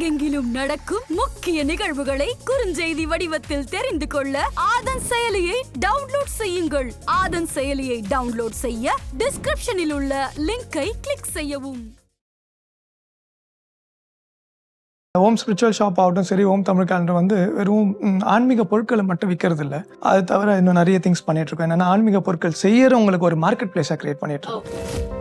உலகெங்கிலும் நடக்கும் முக்கிய நிகழ்வுகளை குறுஞ்செய்தி வடிவத்தில் தெரிந்து கொள்ள ஆதன் செயலியை டவுன்லோட் செய்யுங்கள். ஆதன் செயலியை டவுன்லோட் செய்ய டிஸ்கிரிப்ஷனில் உள்ள லிங்கை கிளிக் செய்யவும். ஓம் ஸ்பிரிச்சுவல் ஷாப் ஆகட்டும் சரி ஓம் தமிழ் கேலண்டர் வந்து வெறும் ஆன்மீக பொருட்களை மட்டும் விற்கிறது இல்லை அது தவிர இன்னும் நிறைய திங்ஸ் பண்ணிட்டு இருக்கோம். என்னன்னா ஆன்மீக பொருட்கள் செய்யறவங்களுக்கு ஒரு மார்க்கெட் பிளேஸாக கிரியேட் பண்ணிட்டு இருக்கோம்.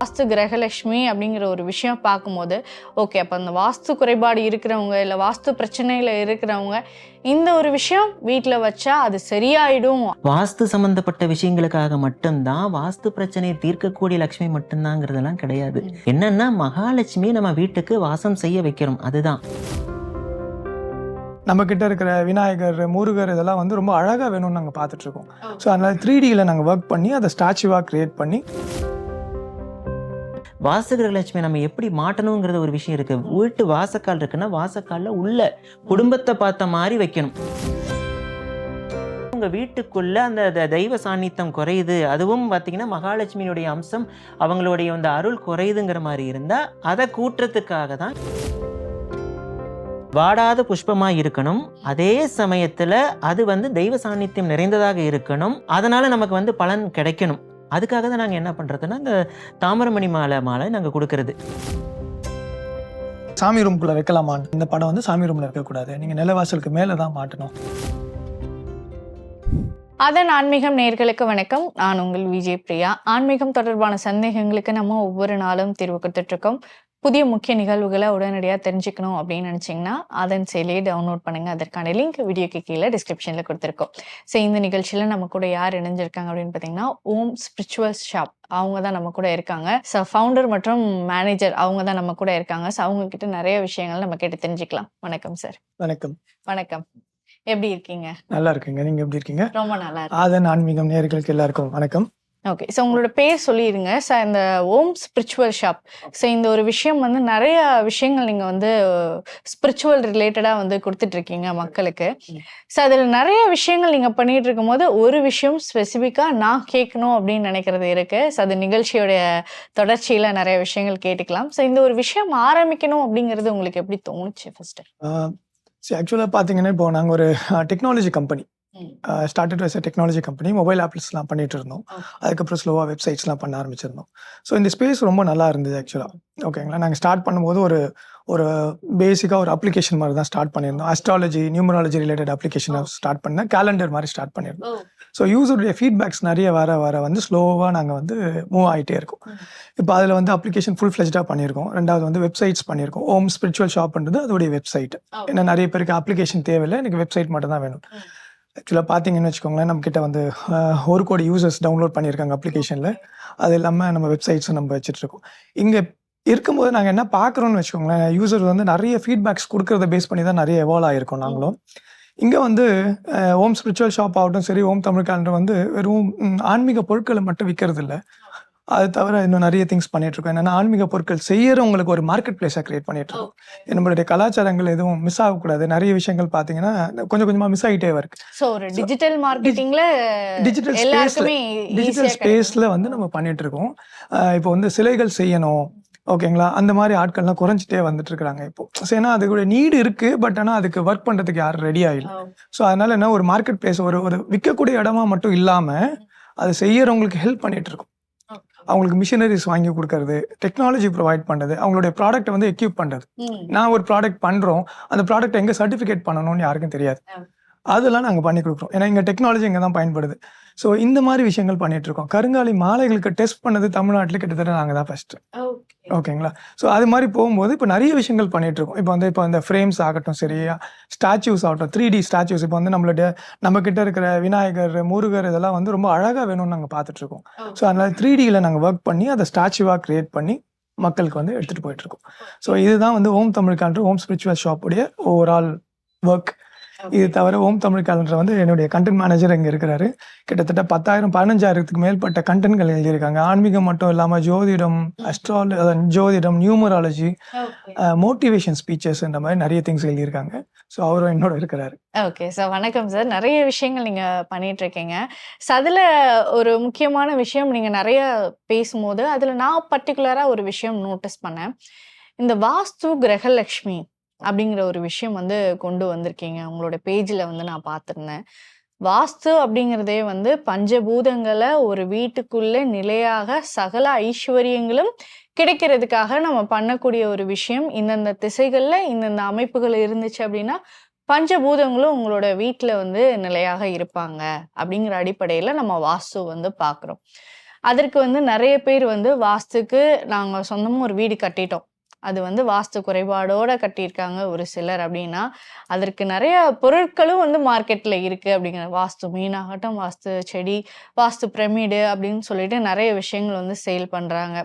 வாஸ்து கிரகலட்சுமி அப்படிங்கிற ஒரு விஷயம் பார்க்கும்போது ஓகே அப்போ அந்த வாஸ்து குறைபாடு இருக்கிறவங்க இல்லை வாஸ்து பிரச்சனையில் இருக்கிறவங்க இந்த ஒரு விஷயம் வீட்டில் வச்சா அது சரியாயிடும். வாஸ்து சம்பந்தப்பட்ட விஷயங்களுக்காக மட்டும்தான் வாஸ்து பிரச்சனையை தீர்க்கக்கூடிய லட்சுமி மட்டும்தாங்கிறதெல்லாம் கிடையாது. என்னன்னா மகாலட்சுமி நம்ம வீட்டுக்கு வாசம் செய்ய வைக்கிறோம். அதுதான். நம்ம கிட்ட இருக்கிற விநாயகர் முருகர் இதெல்லாம் வந்து ரொம்ப அழகாக வேணும்னு நாங்கள் பார்த்துட்டு இருக்கோம். ஸோ அதனால த்ரீ டியில் நாங்கள் ஒர்க் பண்ணி அதை ஸ்டாச்சுவாக கிரியேட் பண்ணி வாஸ்து லட்சுமி நம்ம எப்படி மாட்டணுங்கிறது ஒரு விஷயம் இருக்கு. வீட்டு வாசக்கால் இருக்குன்னா வாசக்காலில் உள்ள குடும்பத்தை பார்த்த மாதிரி வைக்கணும். உங்கள் வீட்டுக்குள்ள அந்த த- தெய்வ சாநித்தம் குறையுது. அதுவும் பார்த்தீங்கன்னா மகாலட்சுமியினுடைய அம்சம் அவங்களுடைய அந்த அருள் குறையுதுங்கிற மாதிரி இருந்தால் அதை கூட்டுறதுக்காக தான் வாடாத புஷ்பமாக இருக்கணும். அதே சமயத்தில் அது வந்து தெய்வ சாநித்தியம் நிறைந்ததாக இருக்கணும். அதனால் நமக்கு வந்து பலன் கிடைக்கணும். அதுக்காக தான் நாங்கள் என்ன பண்ணுறதுன்னா இந்த தாமரமணி மாலை மாலை நாங்கள் கொடுக்கறது. சாமி ரூம்குள்ளே வைக்கலாமான்னு இந்த படம் வந்து சாமி ரூமில் இருக்கக்கூடாது நீங்கள் நிலவாசலுக்கு மேலே தான் மாட்டணும். அதன் ஆன்மீகம் நேர்களுக்கு வணக்கம். நான் உங்கள் விஜய் பிரியா. ஆன்மீகம் தொடர்பான சந்தேகங்களுக்கு நம்ம ஒவ்வொரு நாளும் தீர்வு கொடுத்துட்டு இருக்கோம். புதிய முக்கிய நிகழ்வுகளை உடனடியாக தெரிஞ்சுக்கணும் அப்படின்னு நினச்சிங்கன்னா அதன் செயலியை டவுன்லோட் பண்ணுங்க. அதற்கான லிங்க் வீடியோக்கு கீழே டிஸ்கிரிப்ஷனில் கொடுத்துருக்கோம். ஸோ இந்த நிகழ்ச்சியில் நம்ம கூட யார் இணைஞ்சிருக்காங்க அப்படின்னு பார்த்தீங்கன்னா ஓம் ஸ்பிரிச்சுவல் ஷாப் அவங்க தான் நம்ம கூட இருக்காங்க. ஸோ ஃபவுண்டர் மற்றும் மேனேஜர் அவங்க தான் நம்ம கூட இருக்காங்க. ஸோ அவங்க கிட்ட நிறைய விஷயங்கள் நம்ம கேட்டு தெரிஞ்சுக்கலாம். வணக்கம் சார் வணக்கம். வணக்கம். எப்படி இருக்கீங்க? நல்லா இருக்குங்க. நீங்கள் எப்படி இருக்கீங்க? ரொம்ப நல்லா இருக்கு ஆதன் ஆன்மீகம் நேர்களுக்கு எல்லாருக்கும் வணக்கம். ஓகே ஸோ உங்களோட பேர் சொல்லிடுங்க சார் இந்த ஓம் ஸ்பிரிச்சுவல் ஷாப் ஸோ இந்த ஒரு விஷயம் வந்து நிறைய விஷயங்கள் நீங்கள் வந்து ஸ்பிரிச்சுவல் ரிலேட்டடாக வந்து கொடுத்துட்டு இருக்கீங்க மக்களுக்கு. ஸோ அதில் நிறைய விஷயங்கள் நீங்கள் பண்ணிட்டு இருக்கும்போது ஒரு விஷயம் ஸ்பெசிஃபிக்காக நான் கேட்கணும் அப்படின்னு நினைக்கிறது இருக்கு. ஸோ அது நிகழ்ச்சியோடைய தொடர்ச்சியில் நிறைய விஷயங்கள் கேட்டுக்கலாம். ஸோ இந்த ஒரு விஷயம் ஆரம்பிக்கணும் அப்படிங்கிறது உங்களுக்கு எப்படி தோணுச்சு ஃபர்ஸ்ட் ஆக்சுவலாக பார்த்தீங்கன்னா இப்போ நாங்கள் ஒரு technology company started wise technology company mobile ஆப்ஸ்லாம் பண்ணிட்டு இருந்தோம். அதுக்கப்புறம் ஸ்லோவாக வெப்சைட்ஸ்லாம் பண்ண ஆரம்பிச்சிருந்தோம். ஸோ இந்த ஸ்பேஸ் ரொம்ப நல்லா இருந்தது ஆக்சுவலாக ஓகேங்களா நாங்கள் ஸ்டார்ட் பண்ணும்போது ஒரு ஒரு பேசிக்காக ஒரு அப்ளிகேஷன் மாதிரி தான் ஸ்டார்ட் பண்ணியிருந்தோம் அஸ்ட்ராலஜி நியூமராலஜி ரிலேட்டட் அப்ளிகேஷனை ஸ்டார்ட் பண்ணேன் கேலண்டர் மாதிரி ஸ்டார்ட் பண்ணியிருந்தோம். ஸோ யூசருடைய ஃபீட்பேக்ஸ் நிறைய வர வர வந்து ஸ்லோவாக நாங்கள் வந்து மூவ் ஆகிட்டே இருக்கோம். இப்போ அதில் வந்து அப்ளிகேஷன் ஃபுல் ஃப்ளெஜ்டாக பண்ணியிருக்கோம். ரெண்டாவது வந்து வெப்சைட்ஸ் பண்ணியிருக்கோம். ஓம் ஸ்பிரிச்சுவல் ஷாப்ன்றது அதோடைய வெப்சைட் ஏன்னா நிறைய பேருக்கு அப்ளிகேஷன் தேவையில்லை. எனக்கு வெப்சைட் மட்டும் தான் வேணும். ஆக்சுவலாக பார்த்தீங்கன்னு வச்சுக்கோங்களேன் நம்மக்கிட்ட வந்து ஒரு கோடி யூசர்ஸ் டவுன்லோட் பண்ணியிருக்காங்க அப்ளிகேஷனில் அது இல்லாமல் நம்ம வெப்சைட்ஸும் நம்ம வச்சுட்ருக்கோம் இங்கே இருக்கும்போது நாங்கள் என்ன பார்க்குறோம்னு வச்சுக்கோங்களேன் யூசர் வந்து நிறைய ஃபீட்பேக்ஸ் கொடுக்கறத பேஸ் பண்ணி தான் நிறைய எவால்வ் ஆகிருக்கோம் நாங்களும். இங்கே வந்து ஓம் ஸ்பிரிச்சுவல் ஷாப் ஆகட்டும் சரி ஓம் தமிழ் கேலண்டர் வந்து வெறும் ஆன்மீக பொருட்களை மட்டும் விற்கிறது இல்லை அது தவிர இன்னும் நிறைய திங்ஸ் பண்ணிட்டு இருக்கோம் என்னன்னா ஆன்மீக பொருட்கள் செய்யறவங்களுக்கு ஒரு மார்க்கெட் பிளேஸாக கிரியேட் பண்ணிட்டு இருக்கோம் நம்மளுடைய கலாச்சாரங்கள் எதுவும் மிஸ் ஆகக்கூடாது. நிறைய விஷயங்கள் பார்த்தீங்கன்னா கொஞ்சம் கொஞ்சமாக மிஸ் ஆகிட்டே இருக்கு ஸோ ஒரு டிஜிட்டல் மார்க்கெட்டிங்ல டிஜிட்டல் ஸ்பேஸ்ல டிஜிட்டல் ஸ்பேஸ்ல வந்து நம்ம பண்ணிட்டு இருக்கோம் இப்போ வந்து சிலைகள் செய்யணும். ஓகேங்களா? அந்த மாதிரி ஆட்கள்லாம் குறைஞ்சிட்டே வந்துட்டு இருக்காங்க இப்போ. So, ஏன்னா அதுக்கு நீடு இருக்கு பட் ஆனால் அதுக்கு ஒர்க் பண்றதுக்கு யாரும் ரெடி ஆகல ஸோ அதனால என்ன ஒரு மார்க்கெட் பிளேஸ் ஒரு ஒரு விற்கக்கூடிய இடமா மட்டும் இல்லாம அது செய்யறவங்களுக்கு ஹெல்ப் பண்ணிட்டு இருக்கோம் அவங்களுக்கு மிஷினரிஸ் வாங்கி கொடுக்கறது டெக்னாலஜி ப்ரொவைட் பண்ணுறது அவங்களுடைய ப்ராடக்ட்டை வந்து எக்யூப் பண்ணுறது நான் ஒரு ப்ராடக்ட் பண்றோம் அந்த ப்ராடக்ட் எங்க சர்டிஃபிகேட் பண்ணணும்னு யாருக்கும் தெரியாது. அதெல்லாம் நாங்க பண்ணி கொடுக்குறோம். ஏன்னா இங்க டெக்னாலஜி இங்க தான் பயன்படுது. ஸோ இந்த மாதிரி விஷயங்கள் பண்ணிட்டு இருக்கோம். கருங்காலி மாலைகளுக்கு டெஸ்ட் பண்ணது தமிழ்நாட்டில் கிட்டத்தட்ட நாங்க தான் ஃபர்ஸ்ட் ஓகேங்களா? ஸோ அது மாதிரி போகும்போது இப்போ நிறைய விஷயங்கள் பண்ணிட்டு இருக்கோம் இப்போ வந்து இப்போ இந்த ஃப்ரேம்ஸ் ஆகட்டும் சரி ஸ்டாச்சுஸ் ஆகட்டும் த்ரீ டி ஸ்டாச்சுஸ் இப்போ வந்து நம்மளுடைய நம்ம கிட்ட இருக்கிற விநாயகர் முருகர் இதெல்லாம் வந்து ரொம்ப அழகா வேணும்னு நாங்கள் பார்த்துட்டு இருக்கோம் ஸோ அதனால த்ரீ டியில் நாங்கள் ஒர்க் பண்ணி அதை ஸ்டாச்சுவாக கிரியேட் பண்ணி மக்களுக்கு வந்து எடுத்துட்டு போயிட்டு இருக்கோம் ஸோ இதுதான் வந்து ஓம் தமிழ் கேலண்டர் ஓம் ஸ்பிரிச்சுவல் ஷாப்புடைய ஓவரால் ஒர்க் இது தவிர ஓம் தமிழ் கேலண்டர் வந்து என்னுடைய கண்டென்ட் மேனேஜர் இங்கே இருக்கிறாரு. கிட்டத்தட்ட பத்தாயிரம் பதினஞ்சாயிரத்துக்கு மேல்பட்ட கண்டென்ட்கள் எழுதியிருக்காங்க. ஆன்மீகம் மட்டும் இல்லாமல் ஜோதிடம் அஸ்ட்ரால ஜோதிடம் நியூமராலஜி மோட்டிவேஷன் ஸ்பீச்சஸ் இந்த மாதிரி நிறைய திங்ஸ் எழுதியிருக்காங்க. ஸோ அவரும் என்னோட இருக்கிறாரு. ஓகே சார் வணக்கம் சார் நிறைய விஷயங்கள் நீங்க பண்ணிட்டு இருக்கீங்க ஸோ அதுல ஒரு முக்கியமான விஷயம் நீங்க நிறைய பேசும்போது அதுல நான் பர்டிகுலரா ஒரு விஷயம் நோட்டீஸ் பண்ணேன். இந்த வாஸ்து கிரகலட்சுமி அப்படிங்கிற ஒரு விஷயம் வந்து கொண்டு வந்திருக்கீங்க. உங்களோட பேஜில் வந்து நான் பார்த்துருந்தேன். வாஸ்து அப்படிங்கிறதே வந்து பஞ்சபூதங்களை ஒரு வீட்டுக்குள்ள நிலையாக சகல ஐஸ்வர்யங்களும் கிடைக்கிறதுக்காக நம்ம பண்ணக்கூடிய ஒரு விஷயம். இந்தந்த திசைகளில் இந்தந்த அமைப்புகள் இருந்துச்சு அப்படின்னா பஞ்சபூதங்களும் உங்களோட வீட்டில் வந்து நிலையாக இருப்பாங்க அப்படிங்கிற அடிப்படையில் நம்ம வாஸ்து வந்து பார்க்குறோம். அதற்கு வந்து நிறைய பேர் வந்து வாஸ்துக்கு நாங்கள் சொந்தமாக ஒரு வீடு கட்டிட்டோம். அது வந்து வாஸ்து குறைபாடோட கட்டியிருக்காங்க ஒரு சிலர் அப்படின்னா அதற்கு நிறைய பொருட்களும் வந்து மார்க்கெட்டில் இருக்குது அப்படிங்கிற வாஸ்து மீனாகட்டும் வாஸ்து செடி வாஸ்து பிரமிடு அப்படின்னு சொல்லிட்டு நிறைய விஷயங்கள் வந்து சேல் பண்ணுறாங்க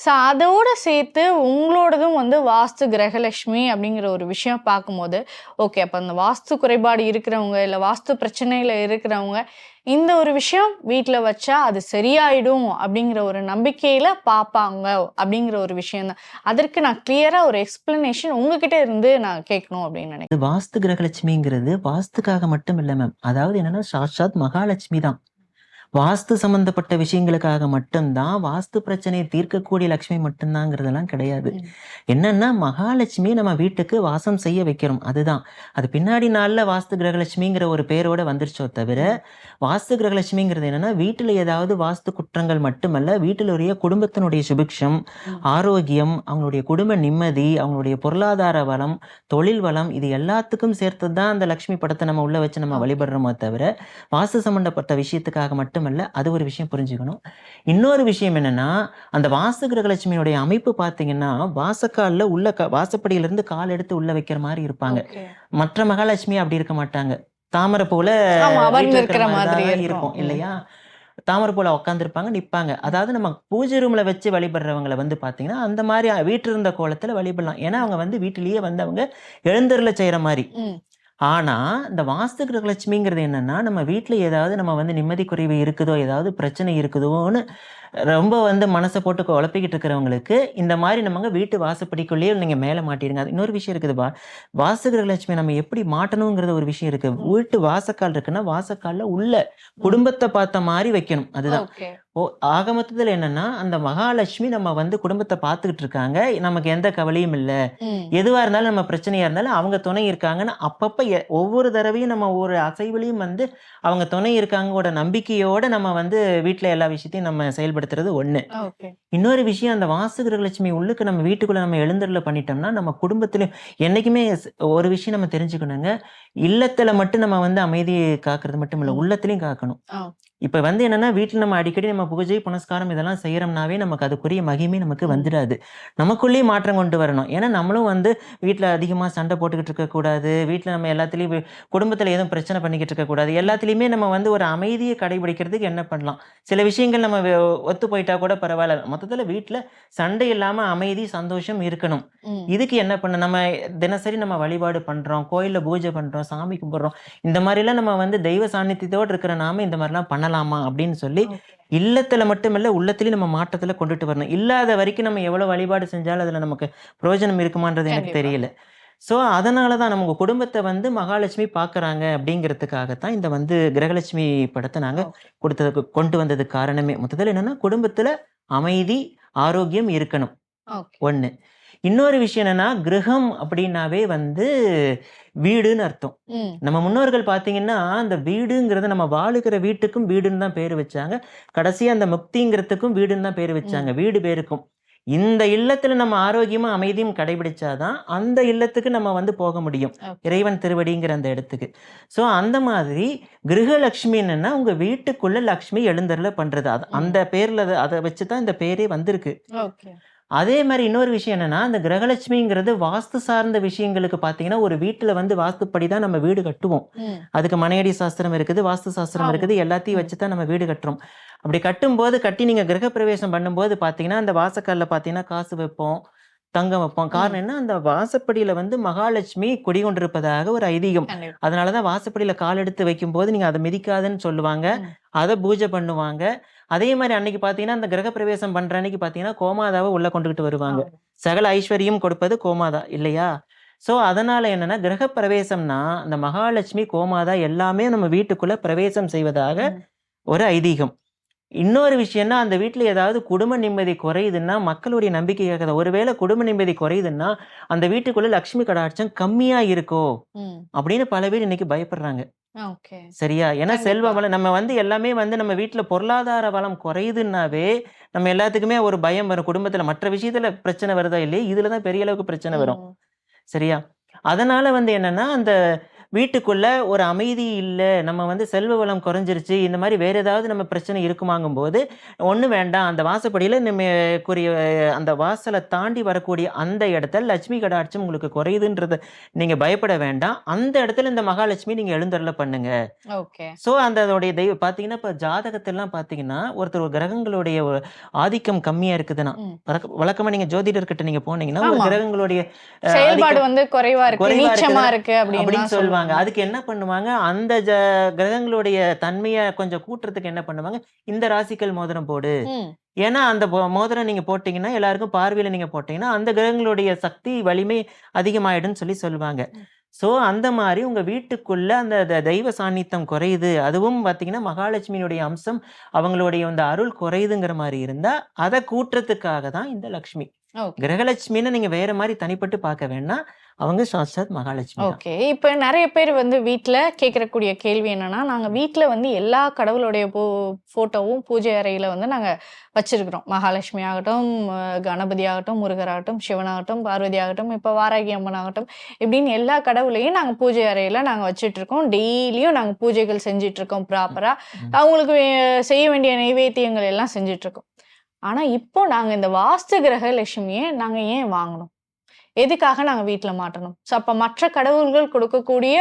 ஸோ அதோட சேர்த்து உங்களோடதும் வந்து வாஸ்து கிரகலட்சுமி அப்படிங்கிற ஒரு விஷயம் பார்க்கும்போது ஓகே அப்போ அந்த வாஸ்து குறைபாடு இருக்கிறவங்க இல்லை வாஸ்து பிரச்சனையில் இருக்கிறவங்க இந்த ஒரு விஷயம் வீட்டில் வச்சா அது சரியாயிடும் அப்படிங்கிற ஒரு நம்பிக்கையில் பார்ப்பாங்க அப்படிங்கிற ஒரு விஷயம் தான் அதற்கு நான் கிளியராக ஒரு எக்ஸ்பிளனேஷன் உங்ககிட்ட இருந்து நான் கேட்கணும் அப்படின்னு நினைக்கிறேன். வாஸ்து கிரகலட்சுமிங்கிறது வாஸ்துக்காக மட்டும் இல்லை மேம் அதாவது என்னன்னா சாட்சாத் மகாலட்சுமி தான். வாஸ்து சம்பந்தப்பட்ட விஷயங்களுக்காக மட்டும்தான் வாஸ்து பிரச்சனையை தீர்க்கக்கூடிய லட்சுமி மட்டும்தாங்கிறதெல்லாம் கிடையாது. என்னன்னா மகாலட்சுமி நம்ம வீட்டுக்கு வாசம் செய்ய வைக்கிறோம் அதுதான் அது பின்னாடி நாள்ல வாஸ்து கிரகலட்சுமிங்கிற ஒரு பேரோட வந்துருச்சோ தவிர வாஸ்து கிரகலட்சுமிங்கிறது என்னன்னா வீட்டுல ஏதாவது வாஸ்து குற்றங்கள் மட்டுமல்ல வீட்டிலுடைய குடும்பத்தினுடைய சுபிக்ஷம். ஆரோக்கியம் அவங்களுடைய குடும்ப நிம்மதி அவங்களுடைய பொருளாதார வளம் தொழில் வளம் இது எல்லாத்துக்கும் சேர்த்து தான் அந்த லக்ஷ்மி படத்தை நம்ம உள்ள வச்சு நம்ம. வழிபடுறோமோ தவிர வாஸ்து சம்பந்தப்பட்ட விஷயத்துக்காக மட்டுமல்ல அது ஒரு விஷயம் புரிஞ்சுக்கணும். இன்னொரு விஷயம் என்னன்னா அந்த வாஸ்து கிரகலட்சுமியுடைய அமைப்பு பார்த்தீங்கன்னா வாசக்கால்ல உள்ள க வாசப்படியிலிருந்து கால் எடுத்து உள்ள வைக்கிற மாதிரி இருப்பாங்க. மற்ற மகாலட்சுமி அப்படி இருக்க மாட்டாங்க. தாமரை போல இருக்கிற மாதிரி இருக்கும். இல்லையா? தாமரை போல உட்காந்துருப்பாங்க நிப்பாங்க. அதாவது நம்ம பூஜை ரூம்ல வச்சு வழிபடுறவங்களை வந்து பாத்தீங்கன்னா அந்த மாதிரி வீட்டு இருந்த கோலத்துல வழிபடலாம். ஏன்னா அவங்க வந்து வீட்டிலேயே வந்து அவங்க எழுந்தருள செய்யற மாதிரி. ஆனால் இந்த வாஸ்து கிரகலட்சுமிங்கிறது என்னென்னா நம்ம வீட்டில் ஏதாவது நம்ம வந்து நிம்மதி குறைவு இருக்குதோ ஏதாவது பிரச்சனை இருக்குதோன்னு ரொம்ப வந்து மனசை போட்டு குழப்பிக்கிட்டு இருக்கிறவங்களுக்கு இந்த மாதிரி நம்ம வீட்டு வாசப்படிக்குள்ளேயே நீங்க மேலே மாட்டிடுங்க அது இன்னொரு விஷயம் இருக்குது வா வாஸ்து கிரகலட்சுமி நம்ம எப்படி மாட்டணுங்கிறது ஒரு விஷயம் இருக்கு. வீட்டு வாசக்கால் இருக்குன்னா வாசக்கால்ல உள்ள குடும்பத்தை பார்த்த மாதிரி வைக்கணும். அதுதான். ஓ ஆக மொத்தத்தில் என்னன்னா அந்த மகாலட்சுமி நம்ம வந்து குடும்பத்தை பார்த்துக்கிட்டு இருக்காங்க. நமக்கு எந்த கவலையும் இல்லை. ம். எதுவா இருந்தாலும் நம்ம பிரச்சனையா இருந்தாலும் அவங்க துணை இருக்காங்கன்னு அப்பப்ப ஒவ்வொரு தடவையும் நம்ம ஒரு அசைவுலையும் வந்து அவங்க துணை இருக்காங்கோட நம்பிக்கையோட நம்ம வந்து வீட்ல எல்லா விஷயத்தையும் நம்ம செயல்படுத்துறது ஒண்ணு Okay. இன்னொரு விஷயம் அந்த வாஸ்து கிரகலட்சுமி உள்ளுக்கு நம்ம வீட்டுக்குள்ள நம்ம எழுந்தருள பண்ணிட்டோம்னா நம்ம குடும்பத்திலையும் என்னைக்குமே ஸ்- ஒரு விஷயம் நம்ம தெரிஞ்சுக்கணுங்க இல்லத்துல மட்டும் நம்ம வந்து அமைதியை காக்கிறது மட்டும் இல்ல. உள்ளத்திலையும் காக்கணும். இப்ப வந்து என்னன்னா வீட்டுல நம்ம அடிக்கடி நம்ம பூஜை புனஸ்காரம் இதெல்லாம் செய்யறோம்னாவே நமக்கு அதுக்குரிய மகிமை நமக்கு. வந்துடாது. நமக்குள்ளேயே மாற்றம் கொண்டு வரணும். ஏன்னா நம்மளும் வந்து வீட்ல அதிகமா சண்டை போட்டுக்கிட்டு இருக்க கூடாது வீட்ல நம்ம எல்லாத்துலயும் குடும்பத்துல எதுவும் பிரச்சனை பண்ணிக்கிட்டு இருக்க கூடாது எல்லாத்துலயுமே நம்ம வந்து ஒரு அமைதியை கடைபிடிக்கிறதுக்கு என்ன பண்ணலாம்? சில விஷயங்கள் நம்ம ஒத்து போயிட்டா கூட பரவாயில்ல. மொத்தத்துல வீட்ல சண்டை இல்லாம அமைதி சந்தோஷம் இருக்கணும். இதுக்கு என்ன பண்ண நம்ம தினசரி நம்ம வழிபாடு பண்றோம் கோயில்ல பூஜை பண்றோம் சாமி கும்பிடுறோம். இந்த மாதிரிலாம் நம்ம வந்து தெய்வ சாநித்தியத்தோடு இருக்கிற நாம இந்த மாதிரிலாம் பண்ணலாமா. அப்படின்னு சொல்லி. இல்லத்துல மட்டுமல்ல உள்ளத்துலயும் நம்ம மாற்றத்துல கொண்டுட்டு வரணும் இல்லாத வரைக்கும் நம்ம எவ்வளவு வழிபாடு செஞ்சாலும் அதுல நமக்கு பிரயோஜனம் இருக்குமான்றது எனக்கு. தெரியல ஸோ அதனால தான் நமக்கு குடும்பத்தை வந்து மகாலட்சுமி பார்க்கறாங்க அப்படிங்கிறதுக்காகத்தான் இந்த வந்து கிரகலட்சுமி படத்தை நாங்க Okay. கொடுத்ததுக்கு கொண்டு வந்ததுக்கு காரணமே மொத்தத்தில் என்னன்னா குடும்பத்துல அமைதி ஆரோக்கியம் இருக்கணும் Okay. இன்னொரு விஷயம் என்னன்னா கிரகம் அப்படின்னாவே வந்து வீடுன்னு அர்த்தம். நம்ம முன்னோர்கள் பார்த்தீங்கன்னா அந்த வீடுங்கிறத நம்ம வாழுகிற வீட்டுக்கும் வீடுன்னு தான் பேர் வச்சாங்க. கடைசியா அந்த முக்திங்கிறதுக்கும் வீடுன்னு தான் பேர் வச்சாங்க. வீடு பேருக்கும். இந்த இல்லத்துல நம்ம ஆரோக்கியமா அமைதியும் கடைபிடிச்சாதான் அந்த இல்லத்துக்கு நம்ம வந்து போக முடியும். இறைவன் திருவடிங்கிற அந்த இடத்துக்கு. ஸோ அந்த மாதிரி கிரகலட்சுமி என்னன்னா உங்க வீட்டுக்குள்ள லக்ஷ்மி எழுந்தருள பண்றது. அது. அந்த பேர்ல அது- அதை வச்சு தான் இந்த பேரே வந்திருக்கு. அதே மாதிரி இன்னொரு விஷயம் என்னன்னா அந்த கிரகலட்சுமிங்கிறது வாஸ்து சார்ந்த விஷயங்களுக்கு பார்த்தீங்கன்னா ஒரு வீட்டுல வந்து வாஸ்துப்படி தான் நம்ம வீடு கட்டுவோம். அதுக்கு மனையடி சாஸ்திரம் இருக்குது வாஸ்து சாஸ்திரம். இருக்குது எல்லாத்தையும். வச்சு தான் நம்ம வீடு கட்டுறோம் அப்படி கட்டும்போது கட்டி நீங்க கிரகப்பிரவேசம் பண்ணும்போது பார்த்தீங்கன்னா அந்த வாசக்கல்ல பார்த்தீங்கன்னா காசு வைப்போம் தங்கம் வைப்போம். காரணம் என்ன? அந்த வாசப்படியில வந்து மகாலட்சுமி குடிகொண்டிருப்பதாக ஒரு ஐதீகம். அதனாலதான் வாசப்படியில கால் எடுத்து வைக்கும்போது நீங்க அதை மிதிக்காதுன்னு சொல்லுவாங்க. அதை பூஜை பண்ணுவாங்க. அதே மாதிரி அன்னைக்கு பாத்தீங்கன்னா அந்த கிரகப்பிரவேசம் பண்ற அன்னைக்கு பாத்தீங்கன்னா கோமாதாவை உள்ள கொண்டுகிட்டு வருவாங்க. சகல ஐஸ்வர்யம் கொடுப்பது கோமாதா இல்லையா? ஸோ அதனால என்னன்னா கிரக பிரவேசம்னா அந்த மகாலட்சுமி கோமாதா எல்லாமே நம்ம வீட்டுக்குள்ள பிரவேசம் செய்வதாக. ஒரு ஐதீகம். இன்னொரு விஷயம்னா அந்த வீட்டில் ஏதாவது குடும்ப நிம்மதி குறையுதுன்னா மக்களுடைய நம்பிக்கை கேட்குது ஒருவேளை குடும்ப நிம்மதி குறையுதுன்னா அந்த வீட்டுக்குள்ள லக்ஷ்மி கடாட்சம் கம்மியா இருக்கோ ம். அப்படின்னு பல பேர் இன்னைக்கு பயப்படுறாங்க. ஓகே. சரியா? ஏன்னா கண்டிப்பா. செல்வ வளம் நம்ம வந்து எல்லாமே வந்து நம்ம வீட்டில் பொருளாதார வளம் குறையுதுன்னாவே நம்ம எல்லாத்துக்குமே ஒரு பயம் வரும். குடும்பத்தில் மற்ற விஷயத்துல பிரச்சனை வருதா இல்லையே? இதுல தான் பெரிய அளவுக்கு பிரச்சனை வரும். சரியா? அதனால வந்து என்னன்னா அந்த வீட்டுக்குள்ள ஒரு அமைதி இல்லை நம்ம வந்து செல்வ வளம் குறைஞ்சிருச்சு இந்த மாதிரி வேற ஏதாவது நம்ம பிரச்சனை இருக்குமாங்கும் போது ஒன்றும் வேண்டாம் அந்த வாசப்படியில் நம்ம கூறிய அந்த வாசலை தாண்டி வரக்கூடிய அந்த இடத்துல லட்சுமி கடாட்சம் உங்களுக்கு குறையுதுன்றது நீங்கள் பயப்பட வேண்டாம். அந்த இடத்துல இந்த மகாலட்சுமி நீங்கள் எழுந்தருள பண்ணுங்க. ஓகே. ஸோ அந்த அதோடைய தெய்வம் பார்த்தீங்கன்னா இப்போ ஜாதகத்திலாம் பார்த்தீங்கன்னா ஒருத்தர் ஒரு கிரகங்களுடைய ஆதிக்கம் கம்மியாக இருக்குதுன்னா. வழக்கமாக நீங்கள் ஜோதிடர்கிட்ட நீங்கள் போனீங்கன்னா ஒரு. கிரகங்களுடைய செயல்பாடு வந்து குறைவா இருக்கு அப்படின்னு அப்படின்னு சொல்லுவாங்க அதுக்கு என்ன பண்ணுவாங்க? அந்த ஜ கிரகங்களுடைய தன்மையை கொஞ்சம் கூட்டுறதுக்கு என்ன பண்ணுவாங்க? இந்த ராசிக்கல் மோதிரம் போடு. ஏன்னா அந்த மோதிரம் நீங்க போட்டீங்கன்னா எல்லாருக்கும் பார்வையில நீங்க போட்டீங்கன்னா அந்த கிரகங்களுடைய சக்தி வலிமை அதிகமாயிடும்னு சொல்லி சொல்லுவாங்க. ஸோ அந்த மாதிரி உங்க வீட்டுக்குள்ள அந்த தெய்வ சாநித்தியம் குறையுது. அதுவும் பார்த்தீங்கன்னா மகாலட்சுமியினுடைய அம்சம் அவங்களுடைய அந்த அருள் குறையுதுங்கிற மாதிரி இருந்தா அதை கூட்டுறதுக்காக தான் இந்த லக்ஷ்மி. கிரகலட்சுமின்னு நீங்க வேற மாதிரி தனிப்பட்டு பார்க்க வேண்டாம் அவங்க சாட்சாத் மகாலட்சுமி ஓகே. இப்போ நிறைய பேர் வந்து வீட்டில் கேட்கறக்கூடிய கேள்வி என்னன்னா நாங்கள் வீட்டில் வந்து எல்லா கடவுளுடைய பூ ஃபோட்டோவும் பூஜை அறையில் வந்து நாங்கள் வச்சிருக்கிறோம். மகாலட்சுமி ஆகட்டும் கணபதி ஆகட்டும் முருகர் ஆகட்டும் சிவனாகட்டும் பார்வதி ஆகட்டும் இப்போ வாராகி அம்மன் ஆகட்டும் இப்படின்னு எல்லா கடவுளையும் நாங்கள் பூஜை அறையில் நாங்கள் வச்சிட்டு இருக்கோம் டெய்லியும் நாங்கள் பூஜைகள் செஞ்சிட்டு இருக்கோம் ப்ராப்பராக. அவங்களுக்கு செய்ய வேண்டிய நைவேத்தியங்கள் எல்லாம் செஞ்சிட்டு இருக்கோம் ஆனால் இப்போ நாங்கள் இந்த வாஸ்து கிரக லட்சுமியை நாங்கள் ஏன் வாங்கணும்? எதுக்காக நாங்கள் வீட்டில் மாட்டணும்? ஸோ அப்போ மற்ற கடவுள்கள் கொடுக்கக்கூடிய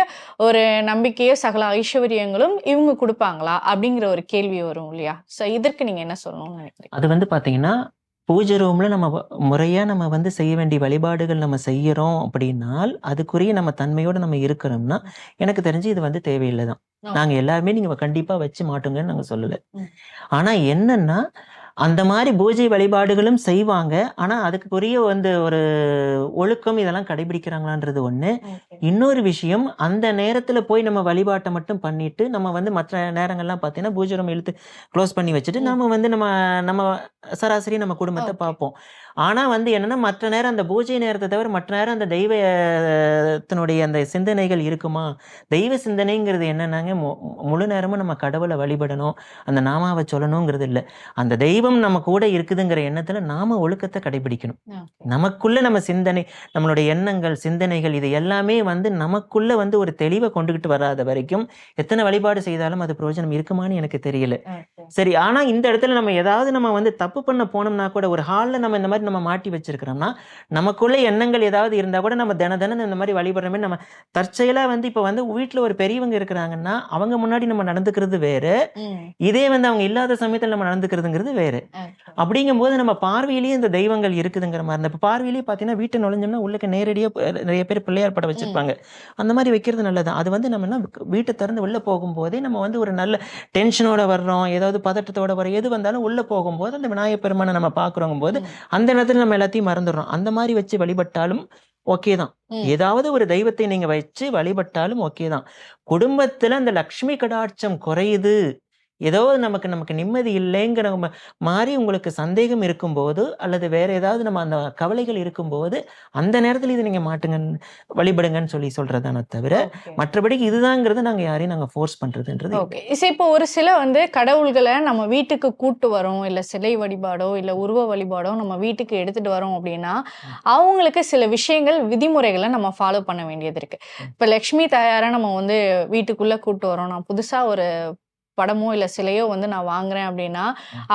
ஒரு நம்பிக்கையோ சகல ஐஸ்வர்யங்களும் இவங்க கொடுப்பாங்களா? அப்படிங்கிற ஒரு கேள்வி வரும் இல்லையா? ஸோ இதற்கு நீங்கள் என்ன சொல்லணும்னு நினைக்கிறீங்க? அது வந்து பாத்தீங்கன்னா பூஜை ரூம்ல நம்ம முறையா நம்ம வந்து செய்ய வேண்டிய வழிபாடுகள் நம்ம செய்யறோம் அப்படின்னால் அதுக்குரிய நம்ம தன்மையோட நம்ம இருக்கிறோம்னா எனக்கு தெரிஞ்சு இது வந்து தேவையில்லை தான். நாங்க எல்லாருமே நீங்க கண்டிப்பா வச்சு மாட்டுங்கன்னு நாங்க சொல்லல. ஆனா என்னன்னா அந்த மாதிரி பூஜை வழிபாடுகளும் செய்வாங்க. ஆனா அதுக்குரிய வந்து ஒரு ஒழுக்கம் இதெல்லாம் கடைபிடிக்கிறாங்களான்றது ஒண்ணு. இன்னொரு விஷயம் அந்த நேரத்துல போய் நம்ம வழிபாட்டை மட்டும் பண்ணிட்டு நம்ம வந்து மற்ற நேரங்கள்லாம் பார்த்தீங்கன்னா பூஜை ரூம் இழுத்து க்ளோஸ் பண்ணி வச்சுட்டு. நம்ம வந்து நம்ம நம்ம சராசரி நம்ம குடும்பத்தை. பார்ப்போம் ஆனா வந்து என்னன்னா மற்ற நேரம் அந்த பூஜை நேரத்தை தவிர மற்ற நேரம் அந்த தெய்வத்தினுடைய அந்த சிந்தனைகள் இருக்குமா? தெய்வ சிந்தனைங்கிறது என்னன்னாங்க மு- முழு நேரமும் நம்ம கடவுளை வழிபடணும். அந்த நாமாவை சொல்லணுங்கிறது இல்லை. அந்த தெய்வம் நம்ம கூட இருக்குதுங்கிற எண்ணத்துல நாம ஒழுக்கத்தை கடைபிடிக்கணும். நமக்குள்ள நம்ம சிந்தனை நம்மளுடைய எண்ணங்கள் சிந்தனைகள் இது எல்லாமே வந்து நமக்குள்ள வந்து ஒரு தெளிவை கொண்டுகிட்டு வராத வரைக்கும் எத்தனை வழிபாடு செய்தாலும் அது பிரயோஜனம் இருக்குமான்னு எனக்கு தெரியல. சரி ஆனா இந்த இடத்துல நம்ம ஏதாவது நம்ம வந்து தப்பு பண்ண போனோம்னா கூட ஒரு ஹால்ல நம்ம இந்த மாதிரி நம்ம மாட்டி வச்சிருக்கிறோம்னா நமக்குள்ள எண்ணங்கள் ஏதாவது இருந்தா கூட நம்ம தின தினம் இந்த மாதிரி வழிபடுற மாதிரி நம்ம தற்செயலா வந்து இப்ப வந்து வீட்டுல ஒரு பெரியவங்க இருக்கிறாங்கன்னா அவங்க முன்னாடி நம்ம நடந்துக்கிறது வேறு. இதே வந்து அவங்க இல்லாத சமயத்துல நம்ம நடந்துக்கிறதுங்கிறது வேறு. அப்படிங்கும்போது நம்ம பார்வையிலேயே இந்த தெய்வங்கள் இருக்குதுங்கிற மாதிரி இப்போ பார்வையிலேயே பார்த்தீங்கன்னா வீட்டை நுழைஞ்சோம்னா உள்ளுக்கு நேரடியாக நிறைய பேர் பிள்ளையார் படம் வச்சிருப்பாங்க. அந்த மாதிரி வைக்கிறது நல்லது. அது வந்து நம்ம என்ன வீட்டை திறந்து வெளில போகும்போதே நம்ம வந்து ஒரு நல்ல டென்ஷனோட வர்றோம் ஏதாவது பதட்டத்தோட வரோம் எது வந்தாலும் உள்ள போகும்போது அந்த விநாயகப் பெருமானை நம்ம பார்க்குறோங்க போது. அந்த நேரத்தில் நம்ம எல்லாத்தையும் மறந்துடுறோம். அந்த மாதிரி வச்சு வழிபட்டாலும் ஓகே தான். ஏதாவது ஒரு தெய்வத்தை நீங்க வச்சு வழிபட்டாலும் ஓகே தான். குடும்பத்துல அந்த லக்ஷ்மி கடாட்சம் குறையுது. ஏதோ நமக்கு நமக்கு நிம்மதி இல்லைங்கிற மாதிரி உங்களுக்கு சந்தேகம் இருக்கும்போது அல்லது வேற ஏதாவது நம்ம அந்த கவலைகள் இருக்கும்போது அந்த நேரத்தில் இதை நீங்க மாட்டுங்க வழிபடுங்கன்னு சொல்லி சொல்றதானே தவிர மற்றபடி இதுதாங்கிறது நாங்க யாரையும் நாங்க ஃபோர்ஸ் பண்றதுன்றது ஓகே. இப்போ ஒரு சில வந்து கடவுள்களை நம்ம வீட்டுக்கு கூட்டு வரோம் இல்ல சிலை வழிபாடோ இல்ல உருவ வழிபாடோ நம்ம வீட்டுக்கு எடுத்துட்டு வரோம் அப்படின்னா அவங்களுக்கு சில விஷயங்கள் விதிமுறைகளை நம்ம ஃபாலோ பண்ண வேண்டியது இருக்கு. இப்ப லக்ஷ்மி தாயாரை நம்ம வந்து வீட்டுக்குள்ள கூட்டு வரோம். நான் புதுசா ஒரு படமோ இல்ல சிலையோ வந்து நான் வாங்குறேன் அப்படின்னா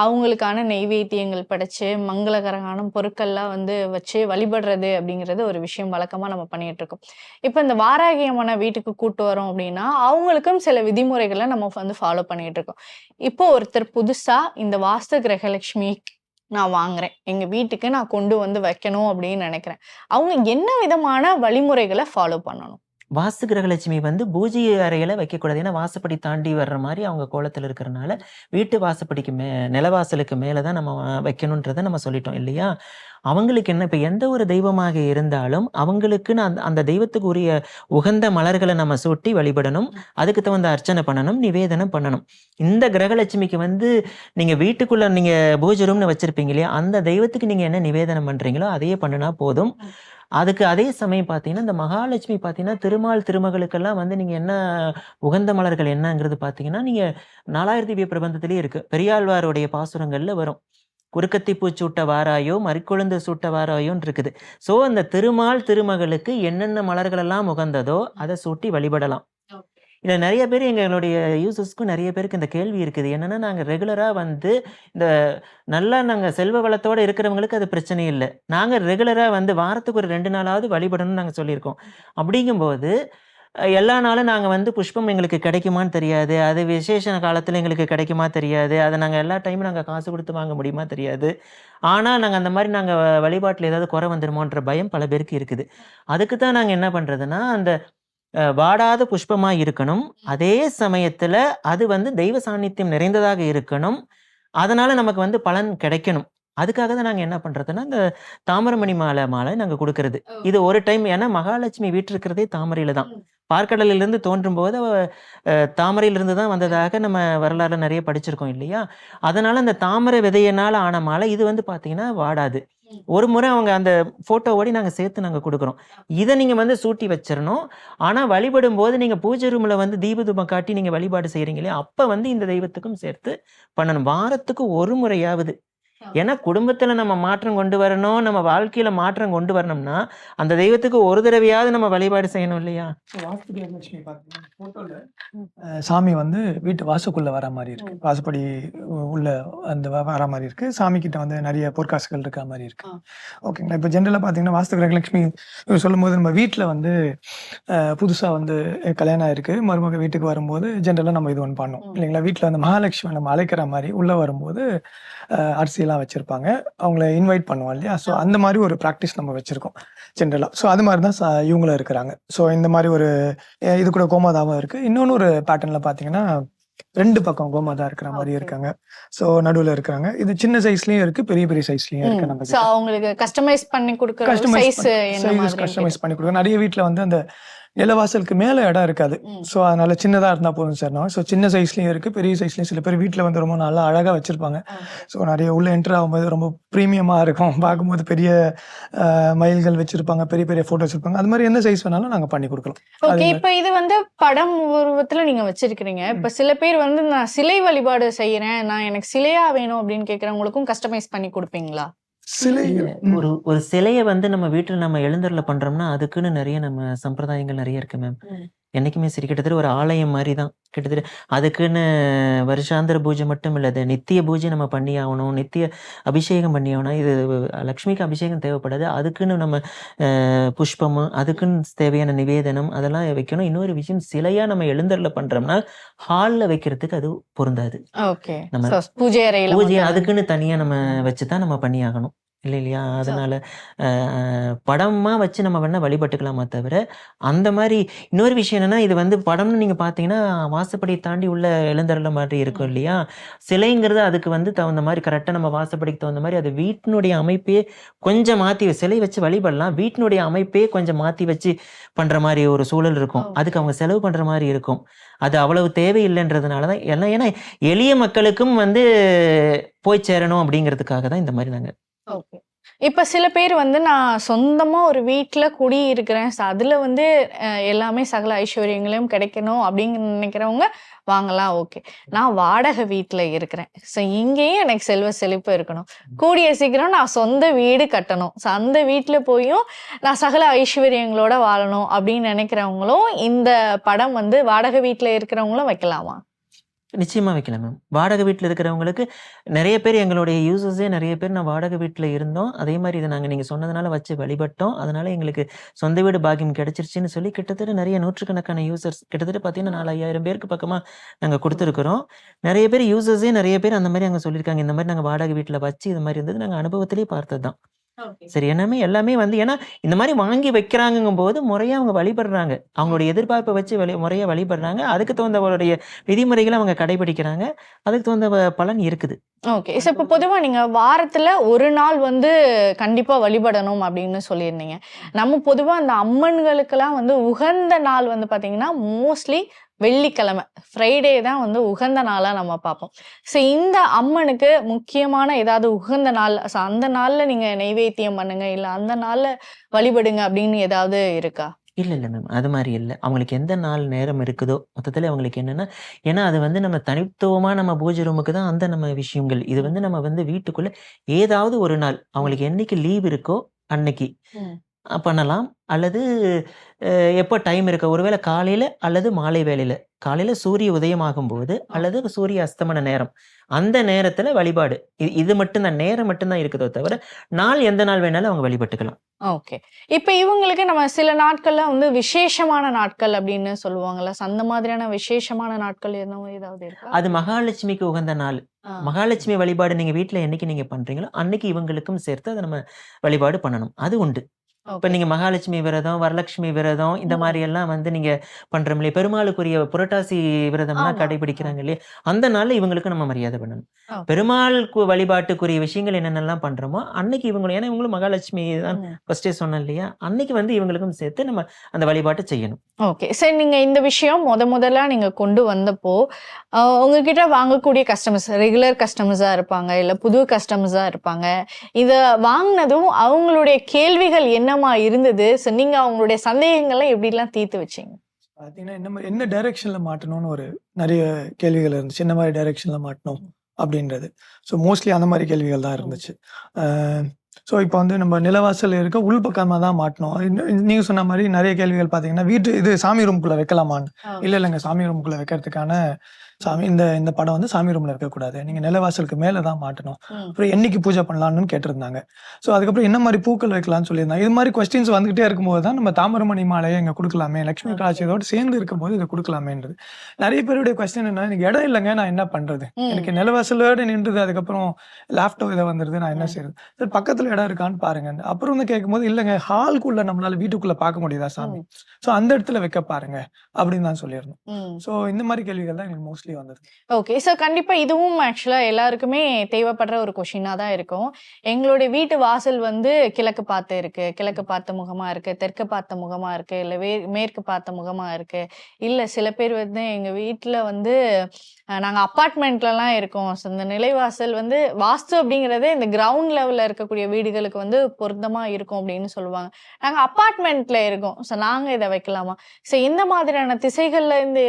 அவங்களுக்கான நெய்வேத்தியங்கள் படைச்சு மங்களகரமான பொருட்கள்லாம் வந்து வச்சு வழிபடுறது அப்படிங்கிறது ஒரு விஷயம் வழக்கமா நம்ம பண்ணிட்டு இருக்கோம். இப்போ இந்த வாராகி அம்மனை வீட்டுக்கு கூட்டு வரோம் அப்படின்னா அவங்களுக்கும் சில விதிமுறைகளை நம்ம வந்து ஃபாலோ பண்ணிட்டு இருக்கோம். இப்போ ஒருத்தர் புதுசா இந்த வாஸ்து கிரகலட்சுமி நான் வாங்குறேன் எங்க வீட்டுக்கு நான் கொண்டு வந்து வைக்கணும் அப்படின்னு நினைக்கிறேன். அவங்க என்ன விதமான வழிமுறைகளை ஃபாலோ பண்ணணும்? வாஸ்து கிரகலட்சுமி வந்து பூஜை அறையில வைக்கக்கூடாது. ஏன்னா வாசப்படி தாண்டி வர்ற மாதிரி அவங்க கோலத்தில் இருக்கிறனால வீட்டு வாசப்படிக்கு மே நிலவாசலுக்கு மேலே தான் நம்ம வைக்கணுன்றதை நம்ம சொல்லிட்டோம் இல்லையா? அவங்களுக்கு என்ன இப்போ எந்த ஒரு தெய்வமாக இருந்தாலும் அவங்களுக்குன்னு அந்த அந்த தெய்வத்துக்கு உரிய உகந்த மலர்களை நம்ம சூட்டி வழிபடணும். அதுக்கு தகுந்த அர்ச்சனை பண்ணணும் நிவேதனம் பண்ணணும். இந்த கிரகலட்சுமிக்கு வந்து நீங்கள் வீட்டுக்குள்ளே நீங்கள் பூஜை ரூம்னு வச்சுருப்பீங்க இல்லையா? அந்த தெய்வத்துக்கு நீங்கள் என்ன நிவேதனம் பண்ணுறீங்களோ அதையே பண்ணினா போதும். அதுக்கு அதே சமயம் பார்த்தீங்கன்னா இந்த மகாலட்சுமி பார்த்தீங்கன்னா திருமால் திருமகளுக்கெல்லாம் வந்து நீங்கள் என்ன உகந்த மலர்கள் என்னங்கிறது பார்த்தீங்கன்னா நீங்கள் நாலாயிரத்தி திவ்ய பிரபந்தத்திலே இருக்கு. பெரியாழ்வாருடைய பாசுரங்களில் வரும். குறுக்கத்தி பூச்சூட்ட வாராயோ மறிக்கொழுந்து சூட்ட வாராயோன்னு இருக்குது. ஸோ அந்த திருமால் திருமகளுக்கு என்னென்ன மலர்களெல்லாம் உகந்ததோ அதை சூட்டி வழிபடலாம். இதில் நிறைய பேர் எங்களுடைய யூசர்ஸ்க்கும் நிறைய பேருக்கு இந்த கேள்வி இருக்குது. என்னென்னா நாங்கள் ரெகுலராக வந்து இந்த நல்லா நாங்கள் செல்வ வளத்தோடு இருக்கிறவங்களுக்கு அது பிரச்சனை இல்லை. நாங்கள் ரெகுலராக வந்து வாரத்துக்கு ஒரு ரெண்டு நாளாவது வழிபடணும்னு நாங்கள் சொல்லியிருக்கோம். அப்படிங்கும்போது எல்லா நாளும் நாங்கள் வந்து புஷ்பம் எங்களுக்கு கிடைக்குமான்னு தெரியாது. அது விசேஷ காலத்தில் எங்களுக்கு கிடைக்குமா தெரியாது. அதை நாங்கள் எல்லா டைமும் நாங்கள் காசு கொடுத்து வாங்க முடியுமா தெரியாது. ஆனால் நாங்கள் அந்த மாதிரி நாங்கள் வழிபாட்டில் ஏதாவது குறை வந்துடுமோன்ற பயம் பல பேருக்கு இருக்குது. அதுக்கு தான் நாங்கள் என்ன பண்ணுறதுன்னா அந்த வாடாத புஷ்பமா இருக்கணும். அதே சமயத்துல அது வந்து தெய்வ சாநித்தியம் நிறைந்ததாக இருக்கணும். அதனால நமக்கு வந்து பலன் கிடைக்கணும். அதுக்காக தான் நாங்க என்ன பண்றதுன்னா இந்த தாமரமணி மாலை மாலை நாங்க கொடுக்கறது. இது ஒரு டைம் ஏன்னா மகாலட்சுமி வீட்டு இருக்கிறதே தாமரையில தான். பார்க்கடலிலிருந்து தோன்றும் போது தாமரையிலிருந்து தான் வந்ததாக நம்ம வரலாறு நிறைய படிச்சிருக்கோம் இல்லையா? அதனால அந்த தாமரை விதையினால் ஆன மாலை இது வந்து பார்த்தீங்கன்னா வாடாது. ஒரு முறை அவங்க அந்த ஃபோட்டோவோடி நாங்கள் சேர்த்து நாங்கள் கொடுக்குறோம். இதை நீங்கள் வந்து சூட்டி வச்சிடணும் ஆனால் வழிபடும் போது நீங்கள் பூஜை ரூமில் வந்து தீப தூபம் காட்டி நீங்கள் வழிபாடு செய்கிறீங்களே இல்லையா? வந்து இந்த தெய்வத்துக்கும் சேர்த்து பண்ணணும். வாரத்துக்கு ஒரு முறையாவது ஏன்னா குடும்பத்துல நம்ம மாற்றம் கொண்டு வரணும் நம்ம வாழ்க்கையில மாற்றம் கொண்டு வரணும்னா அந்த தெய்வத்துக்கு ஒரு தடவையாவது நம்ம வழிபாடு செய்யணும் இல்லையா? சாமி வந்து வீட்டு வாசக்குள்ள வர மாதிரி இருக்கு. வாசப்படி உள்ள அந்த வர மாதிரி இருக்கு. சாமி கிட்ட வந்து நிறைய பொற்காசுகள் இருக்க மாதிரி இருக்கு. ஓகேங்களா? இப்போ ஜென்ரலாக பார்த்தீங்கன்னா வாஸ்து கிரகலட்சுமி சொல்லும் போது நம்ம வீட்டில் வந்து புதுசாக வந்து கல்யாணம் ஆயிருக்கு. மருமக வீட்டுக்கு வரும்போது ஜென்ரலாக நம்ம இது ஒன்று பண்ணோம். இல்லைங்களா? வீட்டில் வந்து மகாலட்சுமி நம்ம அழைக்கிற மாதிரி உள்ளே வரும்போது அரிசியெல்லாம் வச்சுருப்பாங்க. அவங்கள இன்வைட் பண்ணுவோம் இல்லையா? ஸோ அந்த மாதிரி ஒரு ப்ராக்டிஸ் நம்ம வச்சுருக்கோம் ஜென்ரலாக ஸோ அது மாதிரி தான் ச- இவங்களும் இருக்கிறாங்க. ஸோ இந்த மாதிரி ஒரு இது கூட கோமாதாவும் இருக்குது இன்னொன்று ஒரு பேட்டர்னில் பார்த்தீங்கன்னா ரெண்டு பக்கம் கோமாதா இருக்கிற மாதிரி. இருக்காங்க. ஸோ நடுவில் இருக்கிறாங்க. இது சின்ன சைஸ்லயும் இருக்கு பெரிய பெரிய சைஸ்லயும் இருக்கு நம்ம. அவங்களுக்கு கஸ்டமைஸ் பண்ணி sizes மாதிரி கஸ்டமைஸ் பண்ணி கொடுங்க நிறைய வீட்ல வந்து அந்த நிலவாசலுக்கு மேல இடம் இருக்காது. ஸோ அதனால சின்னதா இருந்தா போதும் சார் ஸோ சின்ன சைஸ்லயும் இருக்கு பெரிய சைஸ்லயும் சில பேர் வீட்ல வந்து ரொம்ப நல்லா அழகா வச்சிருப்பாங்க. ஸோ நிறைய உள்ள என்டர் ஆகும்போது ரொம்ப ப்ரீமியமா இருக்கும். பார்க்கும்போது பெரிய மயில்கள் வச்சிருப்பாங்க. பெரிய பெரிய போட்டோ வச்சிருப்பாங்க அது மாதிரி எந்த சைஸ் வேணாலும் நாங்க பண்ணி கொடுக்கலாம். ஓகே இப்ப இது வந்து படம் உருவத்துல நீங்க வச்சிருக்கீங்க இப்ப சில பேர் வந்து நான் சிலை வழிபாடு செய்யறேன். நான் எனக்கு சிலையா வேணும் அப்படின்னு கேக்குறவங்களுக்கும் கஸ்டமைஸ் பண்ணி கொடுப்பீங்களா? சிலை ம். ஒரு ஒரு சிலையை வந்து நம்ம வீட்டில் நம்ம எழுந்தருள பண்றோம்னா அதுக்குன்னு நிறைய நம்ம சம்பிரதாயங்கள் நிறைய இருக்கு மேம் ம். என்னைக்குமே சரி கிட்டத்தட்ட ஒரு ஆலயம் மாதிரி தான் கிட்டத்தட்ட அதுக்குன்னு வருஷாந்திர பூஜை மட்டும் இல்லை அது நித்திய பூஜை நம்ம பண்ணி ஆகணும் நித்திய அபிஷேகம் பண்ணி ஆகணும். இது லக்ஷ்மிக்கு அபிஷேகம் தேவைப்படாது. அதுக்குன்னு நம்ம புஷ்பம் அதுக்குன்னு தேவையான நிவேதனம் அதெல்லாம் வைக்கணும். இன்னொரு விஷயம் சிலையா நம்ம எழுந்தருள பண்றோம்னா ஹாலில் வைக்கிறதுக்கு அது பொருந்தாது. ஓகே. நம்ம பூஜை பூஜை அதுக்குன்னு தனியா நம்ம வச்சு தான் நம்ம பண்ணி ஆகணும். இல்லை இல்லையா? அதனால அஹ், படமா வச்சு நம்ம வேணா வழிபட்டுக்கலாமா தவிர அந்த மாதிரி இன்னொரு விஷயம் என்னன்னா இது வந்து படம்னு நீங்க பாத்தீங்கன்னா வாசப்படி தாண்டி உள்ள எழுந்தருள மாதிரி இருக்கும் இல்லையா? சிலைங்கிறது அதுக்கு வந்து தகுந்த மாதிரி கரெக்டாக நம்ம வாசப்படிக்கு தகுந்த மாதிரி அது வீட்டினுடைய அமைப்பே கொஞ்சம் மாத்தி சிலை வச்சு வழிபடலாம். வீட்டினுடைய அமைப்பே கொஞ்சம் மாத்தி வச்சு பண்ற மாதிரி ஒரு சூழல் இருக்கும். அதுக்கு அவங்க செலவு பண்ற மாதிரி இருக்கும். அது அவ்வளவு தேவையில்லைன்றதுனால தான் எல்லாம் ஏன்னா எளிய மக்களுக்கும் வந்து போய் சேரணும் அப்படிங்கிறதுக்காக தான் இந்த மாதிரி நாங்க ஓகே இப்ப சில பேர் வந்து நான் சொந்தமா ஒரு வீட்டுல குடி இருக்கிறேன் அதுல வந்து எல்லாமே சகல ஐஸ்வர்யங்களையும் கிடைக்கணும் அப்படின்னு நினைக்கிறவங்க வாங்கலாம். ஓகே நான் வாடகை வீட்டுல இருக்கிறேன். ஸோ இங்கேயும் எனக்கு செல்வ செழிப்பு இருக்கணும். கூடிய சீக்கிரம் நான் சொந்த வீடு கட்டணும். ஸோ அந்த வீட்டில் போயும் நான் சகல ஐஸ்வர்யங்களோட வாழணும் அப்படின்னு நினைக்கிறவங்களும் இந்த படம் வந்து வாடகை வீட்டில் இருக்கிறவங்களும் வைக்கலாமா? நிச்சயமாக வைக்கலாம் மேம் வாடகை வீட்டில் இருக்கிறவங்களுக்கு நிறைய பேர் எங்களுடைய யூசர்ஸே நிறைய பேர் நான் வாடகை வீட்டில் இருந்தோம். அதே மாதிரி இதை நாங்கள் நீங்கள் சொன்னதுனால வச்சு வழிபட்டோம். அதனால் எங்களுக்கு சொந்த வீடு பாக்கியம் கிடச்சிருச்சின்னு சொல்லி கிட்டத்தட்ட நிறைய நூற்றுக்கணக்கான யூசர்ஸ் கிட்டத்தட்ட பார்த்தீங்கன்னா நாலு ஐயாயிரம் பேருக்கு பக்கமாக நாங்கள் கொடுத்துருக்குறோம். நிறைய பேர் யூசர்ஸே நிறைய பேர் அந்த மாதிரி அங்கே சொல்லியிருக்காங்க. இந்த மாதிரி நாங்கள் வாடகை வீட்டில் வச்சு இது மாதிரி இருந்தது. நாங்கள் அனுபவத்திலேயே பார்த்தது தான் சரி எல்லாமே எல்லாமே வந்து ஏன்னா இந்த மாதிரி வாங்கி வைக்கிறாங்கங்கும் போது முறையா அவங்க வழிபடுறாங்க. அவங்களுடைய எதிர்பார்ப்பை வச்சு வழி முறையா வழிபடுறாங்க. அதுக்கு தகுந்தவருடைய விதிமுறைகளை அவங்க கடைபிடிக்கிறாங்க. அதுக்கு தகுந்த பலன் இருக்குது. ஓகே. ஸோ இப்போ பொதுவாக நீங்கள் வாரத்தில் ஒரு நாள் வந்து கண்டிப்பாக வழிபடணும் அப்படின்னு சொல்லியிருந்தீங்க. நம்ம பொதுவாக அந்த அம்மன்களுக்கெல்லாம் வந்து உகந்த நாள் வந்து பார்த்தீங்கன்னா மோஸ்ட்லி வெள்ளிக்கிழமை. ஃப்ரைடே தான் வந்து உகந்த நாளாக நம்ம பார்ப்போம். ஸோ இந்த அம்மனுக்கு முக்கியமான ஏதாவது உகந்த நாள் ஸோ அந்த நாளில் நீங்கள் நைவேத்தியம் பண்ணுங்க இல்லை அந்த நாளில் வழிபடுங்க அப்படின்னு ஏதாவது இருக்கா? இல்ல இல்ல மேம் அது மாதிரி இல்லை. அவங்களுக்கு எந்த நாள் நேரம் இருக்குதோ மொத்தத்தில் அவங்களுக்கு என்னன்னா ஏன்னா அது வந்து நம்ம தனித்துவமா நம்ம பூஜை ரூமுக்கு தான் அந்த நம்ம விஷயங்கள். இது வந்து நம்ம வந்து வீட்டுக்குள்ள ஏதாவது ஒரு நாள் அவங்களுக்கு என்னைக்கு லீவ் இருக்கோ அன்னைக்கு. பண்ணலாம். அல்லது எப்போ டைம் இருக்க ஒருவேளை காலையில அல்லது மாலை வேளையில. காலையில சூரிய உதயமாகும் போது அல்லது சூரிய அஸ்தமன நேரம். அந்த நேரத்துல வழிபாடு. இது இது மட்டும்தான் நேரம் மட்டும்தான் இருக்குதோ தவிர நாள் எந்த நாள் வேணாலும் அவங்க வழிபட்டுக்கலாம். ஓகே. இப்போ இவங்களுக்கு நம்ம சில நாட்கள்ல வந்து விசேஷமான நாட்கள் அப்படின்னு சொல்லுவாங்கல்ல. அந்த மாதிரியான விசேஷமான நாட்கள் எதுவும் ஏதாவது இருக்கா? அது மகாலட்சுமிக்கு உகந்த நாள். மகாலட்சுமி வழிபாடு நீங்க வீட்ல என்னைக்கு நீங்க பண்றீங்களோ அன்னைக்கு இவங்களுக்கும் சேர்த்து அதை நம்ம வழிபாடு பண்ணணும். அது உண்டு. இப்ப Okay. நீங்க மகாலட்சுமி விரதம் வரலட்சுமி விரதம் இந்த. மாதிரி எல்லாம் வந்து நீங்க பண்றோம் இல்லையா பெருமாளுக்குரிய புரட்டாசி விரதம்லாம் ஆமா. கடைபிடிக்கிறாங்க இல்லையா அந்த நாள்ல இவங்களுக்கு நம்ம மரியாதை பண்ணணும். பெருமாளுக்கு வழிபாட்டுக்குரிய விஷயங்கள் என்னென்னலாம் பண்றோமோ அன்னைக்கு இவங்களும் ஏன்னா இவங்களும் மகாலட்சுமி தான். ஃபர்ஸ்டே சொன்னேன் இல்லையா அன்னைக்கு வந்து இவங்களுக்கும் சேர்த்து நம்ம அந்த வழிபாட்டை செய்யணும் ஓகே சரி நீங்க இந்த விஷயம் முத முதல்ல நீங்க கொண்டு வந்தப்போ உங்ககிட்ட வாங்கக்கூடிய கஸ்டமர்ஸ் ரெகுலர் கஸ்டமர்ஸா இருப்பாங்க இல்ல புது கஸ்டமர்ஸா இருப்பாங்க இத வாங்கினதும் அவங்களுடைய கேள்விகள் என்னமா இருந்தது. So, நீங்க அவங்களுடைய சந்தேகங்களை எப்படிலாம் தீர்த்து வச்சீங்க? பார்த்தீங்கன்னா என்ன மாதிரி என்ன டைரெக்ஷனில் மாட்டணும்னு ஒரு நிறைய கேள்விகள் இருந்துச்சு. என்ன மாதிரி டைரெக்ஷனில் மாட்டணும் அப்படின்றது. ஸோ மோஸ்ட்லி அந்த மாதிரி கேள்விகள் தான் இருந்துச்சு. ஸோ இப்போ வந்து நம்ம நிலவாசல் இருக்க உள் பக்கமாக தான் மாட்டணும். நீங்கள் சொன்ன மாதிரி நிறைய கேள்விகள் பார்த்தீங்கன்னா வீட்டு இது சாமி ரூம்குள்ளே வைக்கலாமான்னு. இல்லை இல்லைங்க சாமி ரூம்குள்ளே வைக்கிறதுக்கான சாமி இந்த இந்த படம் வந்து சாமி ரூமில் இருக்கக்கூடாது. நீங்கள் நிலவாசலுக்கு மேலே தான் மாட்டணும். அப்புறம் என்னைக்கு பூஜை பண்ணலாம்னு கேட்டிருந்தாங்க. ஸோ அதுக்கப்புறம் என்ன மாதிரி பூக்கள் வைக்கலாம்னு சொல்லியிருந்தாங்க. இது மாதிரி கொஸ்டின்ஸ் வந்துகிட்டே இருக்கும்போது தான் நம்ம தாமிரமணி மாலையை இங்கே கொடுக்கலாமே லக்ஷ்மி கலாச்சாரத்தோடு சேர்ந்து இருக்கும்போது இதை கொடுக்கலாமேன்றது. நிறைய பேருடைய கொஸ்டின் என்ன எனக்கு இடம் இல்லைங்க நான் என்ன பண்ணுறது ம். எனக்கு நிலவாசலோடு நின்றுது அதுக்கப்புறம் லேப்டாப் இதை வந்துடுது நான் என்ன செய்யறது சரி பக்கத்தில் இடம் இருக்கான்னு பாருங்க அப்புறம் வந்து கேட்கும்போது இல்லைங்க ஹால்குள்ள நம்மளால வீட்டுக்குள்ள பார்க்க முடியுதா சாமி? ஸோ அந்த இடத்துல வைக்க பாருங்க. அப்படின்னு தான் சொல்லியிருந்தோம். ஸோ இந்த மாதிரி கேள்விகள் தான் எங்களுக்கு மோஸ்ட்லி வந்தது. ஓகே ஸோ கண்டிப்பாக இதுவும் ஆக்சுவலாக எல்லாருக்குமே தேவைப்படுற ஒரு கொஷினாக தான் இருக்கும். எங்களுடைய வீட்டு வாசல் வந்து கிழக்கு பார்த்து இருக்கு. கிழக்கு பார்த்த முகமாக இருக்கு. தெற்கு பார்த்த முகமாக இருக்கு. இல்லை வே மேற்கு பார்த்த முகமாக இருக்கு. இல்லை சில பேர் வந்து எங்கள் வீட்டில் வந்து நாங்கள் அப்பார்ட்மெண்ட்லலாம் இருக்கோம். ஸோ இந்த நிலைவாசல் வந்து வாஸ்து அப்படிங்கிறதே இந்த கிரவுண்ட் லெவலில் இருக்கக்கூடிய வீடுகளுக்கு வந்து பொருத்தமாக இருக்கும் அப்படின்னு சொல்லுவாங்க. நாங்கள் அப்பார்ட்மெண்ட்டில் இருக்கோம். ஸோ நாங்கள் இதை வைக்கலாமா? ஸோ இந்த மாதிரியான திசைகளில் இந்த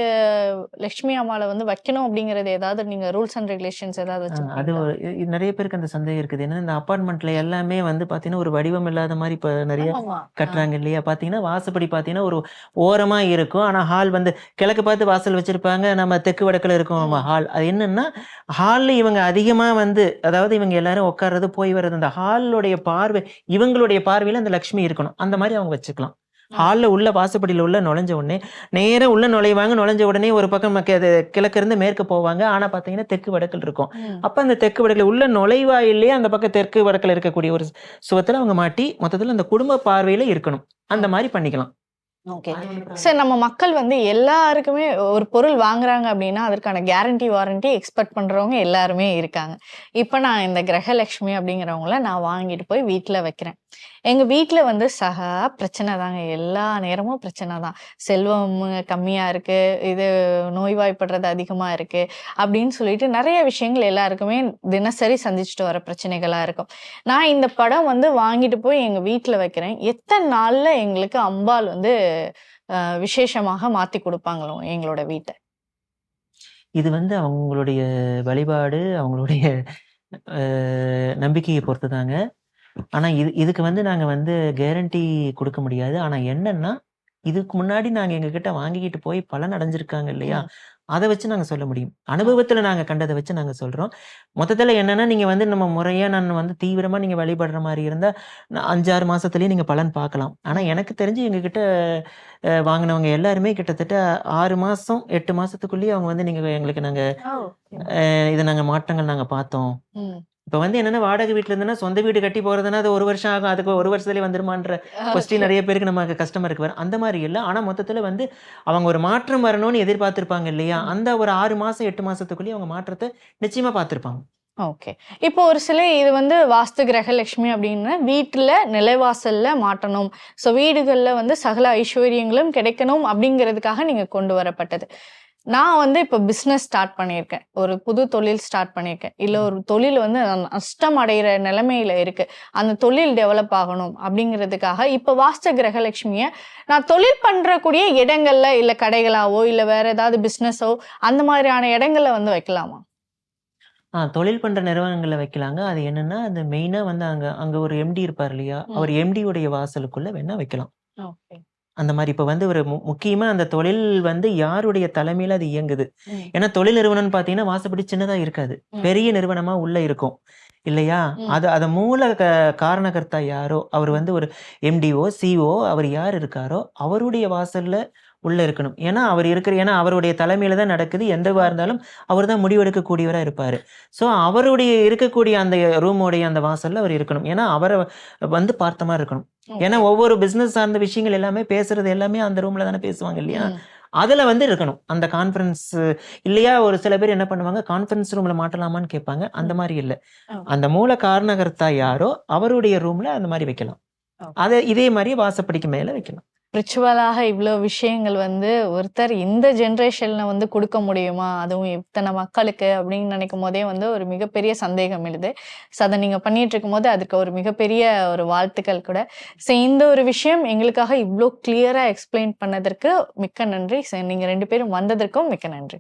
லக்ஷ்மி அம்மாவை வந்து வைக்கணும் அப்படிங்கிறது ஏதாவது நீங்க ரூல்ஸ் அண்ட் ரெகுலேஷன்ஸ் ஏதாவது அது நிறைய பேருக்கு அந்த சந்தேகம் இருக்குது. ஏன்னா இந்த அப்பார்ட்மெண்ட்ல எல்லாமே வந்து பாத்தீங்கன்னா ஒரு வடிவம் இல்லாத மாதிரி இப்ப நிறைய. கட்டுறாங்க இல்லையா? பாத்தீங்கன்னா வாசப்படி பாத்தீங்கன்னா ஒரு ஓரமா இருக்கும். ஆனா ஹால் வந்து கிழக்கு பார்த்து வாசல் வச்சிருப்பாங்க. நம்ம தெற்கு வடக்குல இருக்கும். ஹால் அது என்னன்னா ஹால்ல இவங்க அதிகமா வந்து அதாவது இவங்க எல்லாரும் உட்கார்றது போய் வர்றது அந்த ஹாலுடைய பார்வை இவங்களுடைய பார்வையில அந்த லக்ஷ்மி இருக்கணும். அந்த மாதிரி அவங்க வச்சுக்கலாம். ஹால்ல உள்ள வாசப்படியில உள்ள நுழைஞ்ச உடனே நேரா உள்ள நுழைவாங்க. நுழைஞ்ச உடனே ஒரு பக்கம் கிழக்கு இருந்து மேற்கு போவாங்க. ஆனா பாத்தீங்கன்னா தெற்கு வடக்கில் இருக்கும். அப்ப அந்த தெற்கு வடக்குல உள்ள நுழைவாயிலே அந்த பக்கம் தெற்கு வடக்குல இருக்கக்கூடிய ஒரு சுவத்துல அவங்க மாட்டி மொத்தத்துல அந்த குடும்ப பார்வையில இருக்கணும். அந்த மாதிரி பண்ணிக்கலாம். ஓகே. சார் நம்ம மக்கள் வந்து எல்லாருக்குமே ஒரு பொருள் வாங்குறாங்க அப்படின்னா அதற்கான கேரண்டி வாரண்டி எக்ஸ்பெக்ட் பண்றவங்க எல்லாருமே இருக்காங்க. இப்போ நான் இந்த கிரகலட்சுமி அப்படிங்கிறவங்கள நான் வாங்கிட்டு போய் வீட்டில் வைக்கிறேன். எங்க வீட்டில் வந்து சகா பிரச்சனை தாங்க. எல்லா நேரமும் பிரச்சனை தான். செல்வம் கம்மியா இருக்கு. இது நோய்வாய்ப்படுறது அதிகமா இருக்கு அப்படின்னு சொல்லிட்டு நிறைய விஷயங்கள் எல்லாருக்குமே தினசரி சந்திச்சுட்டு வர பிரச்சனைகளா இருக்கும். நான் இந்த படம் வந்து வாங்கிட்டு போய் எங்க வீட்டில் வைக்கிறேன். எத்தனை நாள்ல எங்களுக்கு அம்பாள் வந்து விசேஷமாக மாத்தி கொடுப்பாங்களோ எங்களோட வீட்டை? இது வந்து அவங்களுடைய வழிபாடு அவங்களுடைய நம்பிக்கையை பொறுத்து தாங்க ஆனா இது இதுக்கு வந்து நாங்க வந்து கேரண்டி கொடுக்க முடியாது. ஆனா என்னன்னா இதுக்கு முன்னாடி நாங்க எங்ககிட்ட வாங்கிக்கிட்டு போய் பலன் அடைஞ்சிருக்காங்க இல்லையா? அதை வச்சு நாங்க சொல்ல முடியும். அனுபவத்துல நாங்க கண்டதை வச்சு நாங்க சொல்றோம். மொத்தத்துல என்னன்னா நீங்க வந்து நம்ம முறையா நான் வந்து தீவிரமா நீங்க வழிபடுற மாதிரி இருந்தா அஞ்சாறு மாசத்துலயே நீங்க பலன் பார்க்கலாம். ஆனா எனக்கு தெரிஞ்சு எங்ககிட்ட வாங்கினவங்க எல்லாருமே கிட்டத்தட்ட ஆறு மாசம் எட்டு மாசத்துக்குள்ளேயே அவங்க வந்து நீங்க எங்களுக்கு நாங்க அஹ், இதை நாங்க மாற்றங்கள் நாங்க பார்த்தோம். இப்போ வந்து என்னன்னா வாடகை வீட்டில் இருந்ததுன்னா சொந்த வீடு கட்டி போகிறதுனா அது ஒரு வருஷம் ஆகும். அதுக்கு ஒரு வருஷத்துலேயே வந்துருமான்ற கொஸ்டின் நிறைய பேருக்கு நமக்கு கஸ்டமருக்கு வரும். அந்த மாதிரி இல்லை. ஆனால் மொத்தத்தில் வந்து அவங்க ஒரு மாற்றம் வரணும்னு எதிர்பார்த்துருப்பாங்க இல்லையா? அந்த ஒரு ஆறு மாதம் எட்டு மாதத்துக்குள்ளேயே அவங்க மாற்றத்தை நிச்சயமாக பார்த்துருப்பாங்க. ஓகே இப்போ ஒரு சில இது வந்து வாஸ்து கிரகலட்சுமி அப்படின்னு வீட்டில் நிலைவாசல்ல மாட்டணும். ஸோ வீடுகளில் வந்து சகல ஐஸ்வர்யங்களும் கிடைக்கணும் அப்படிங்கிறதுக்காக நீங்கள் கொண்டு வரப்பட்டது. நான் வந்து இப்போ பிஸ்னஸ் ஸ்டார்ட் பண்ணியிருக்கேன். ஒரு புது தொழில் ஸ்டார்ட் பண்ணியிருக்கேன். இல்லை ஒரு தொழில் வந்து நஷ்டம் அடைகிற நிலைமையில இருக்கு. அந்த தொழில் டெவலப் ஆகணும் அப்படிங்கிறதுக்காக இப்போ வாஸ்து கிரகலட்சுமியை நான் தொழில் பண்ணுறக்கூடிய இடங்கள்ல இல்லை கடைகளாவோ இல்லை வேற ஏதாவது பிஸ்னஸோ அந்த மாதிரியான இடங்கள்ல வந்து வைக்கலாமா? ஆ தொழில் பண்ணுற நிறுவனங்களில் வைக்கலாங்க. அது என்னன்னா அது மெயினாக வந்து அங்கே அங்கே ஒரு எம்டி இருப்பார் இல்லையா? அவர் எம்டி உடைய வாசலுக்குள்ளே வேணா வைக்கலாம். ஓகே. அந்த மாதிரி இப்போ வந்து ஒரு மு- முக்கியமா அந்த தொழில் வந்து யாருடைய தலைமையில அது இயங்குது. ஏன்னா தொழில் நிறுவனம்னு பார்த்தீங்கன்னா வாசப்படி சின்னதா இருக்காது. பெரிய நிறுவனமா உள்ள இருக்கும். இல்லையா. அது அது மூல க- காரணகர்த்தா யாரோ? அவர் வந்து ஒரு எம்டிஓ சிஓ அவர் யார் இருக்காரோ அவருடைய வாசல்ல உள்ள இருக்கணும். ஏன்னா அவர் இருக்கிற ஏன்னா அவருடைய தலைமையில தான் நடக்குது. எந்தவா இருந்தாலும் அவர் தான் முடிவெடுக்கக்கூடியவரா இருப்பாரு. ஸோ அவருடைய இருக்கக்கூடிய அந்த ரூமோடைய அந்த வாசல்ல அவர் இருக்கணும். ஏன்னா அவரை வந்து பார்த்த மாதிரி இருக்கணும். ஏன்னா ஒவ்வொரு பிசினஸ் சார்ந்த விஷயங்கள் எல்லாமே பேசுறது எல்லாமே அந்த ரூம்ல தானே பேசுவாங்க இல்லையா. அதுல வந்து இருக்கணும். அந்த கான்ஃபரன்ஸ் இல்லையா ஒரு சில பேர் என்ன பண்ணுவாங்க கான்ஃபரன்ஸ் ரூம்ல மாட்டலாமான்னு கேட்பாங்க. அந்த மாதிரி இல்ல. அந்த மூல காரணகர்த்தா யாரோ அவருடைய ரூம்ல அந்த மாதிரி வைக்கலாம். அதை இதே மாதிரி வாசப்படிக்கு மேல வைக்கலாம் ரிச்சுவலாக இவ்வளோ விஷயங்கள் வந்து ஒருத்தர் இந்த ஜென்ரேஷனில் வந்து கொடுக்க முடியுமா? அதுவும் இத்தனை மக்களுக்கு அப்படின்னு நினைக்கும் போதே வந்து ஒரு மிகப்பெரிய சந்தேகம் எழுது. ஸோ அதை நீங்கள் பண்ணிட்டு இருக்கும்போது அதுக்கு ஒரு மிகப்பெரிய ஒரு வாழ்த்துக்கள் கூட. ஸோ இந்த ஒரு விஷயம் எங்களுக்காக இவ்வளோ கிளியராக எக்ஸ்பிளைன் பண்ணதற்கு மிக்க நன்றி. ஸோ நீங்கள் ரெண்டு பேரும் வந்ததற்கும் மிக்க நன்றி.